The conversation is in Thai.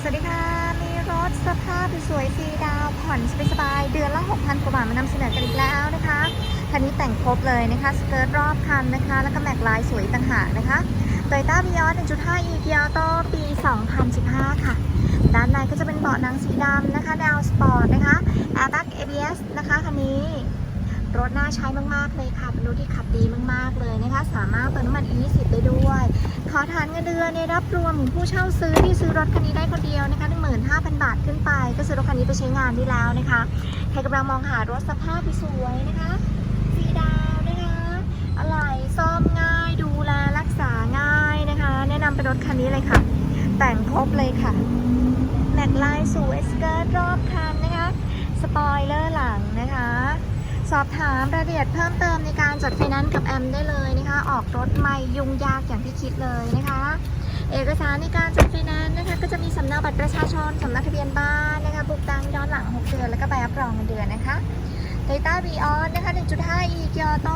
สวัสดีค่ะ มีรถสภาพสวยๆสีดาวผ่อนสบายๆเดือนละ 6,000 กว่าบาทมานำเสนอกันอีกแล้วนะคะคันนี้แต่งครบเลยนะคะ สเกิร์ตรอบคันนะคะ แล้วก็แม็กลายสวยต่างหากนะคะโตโยต้า v ีออส1.5 e เกียร์โตปี 2015 ค่ะ ด้านในก็จะเป็นเบาะหนังสีดำนะคะ แนวสปอร์ตนะคะ Airbag ABS นะคะคันนี้รถน่าใช้มากๆเลยค่ะเป็นรถที่ขับดีมากๆเลยนะคะ สามารถเติมน้ำมัน E20 ได้ด้วย อทานเงินเดือนเนี่ยรับรวมผู้เช่าซื้อที่ซื้อรถคันนี้ได้คนเดียวนะคะ15,000 บาทขึ้นไป ก็ซื้อรถคันนี้ไปใช้งานได้แล้วนะคะใครกำลังมองหารถสภาพสวยนะคะสีดาวนะคะอะไรซ่อมง่ายดูแลรักษาง่ายนะคะ แนะนำเป็นรถคันนี้เลยค่ะ แต่งครบเลยค่ะแม็กไลน์สวยสเกิร์ตรอบคันนะคะ สปอยเลอร์หลังนะคะ สอบถามรายละเอียดเพิ่มเติมในการจดไฟแนนซ์กับแอมได้เลยนะคะ ออกรถไม่ยุ่งยากอย่างที่คิดเลยนะคะ เอกสารในการจดไฟแนนซ์นะคะ ก็จะมีสำเนาบัตรประชาชนสำเนาทะเบียนบ้านนะคะบุกตังย้อนหลัง 6 เดือน แล้วก็ใบรับรองเงินเดือนนะคะ t o y ต้า v ีออสนะคะ 1.5 e เกียร์โต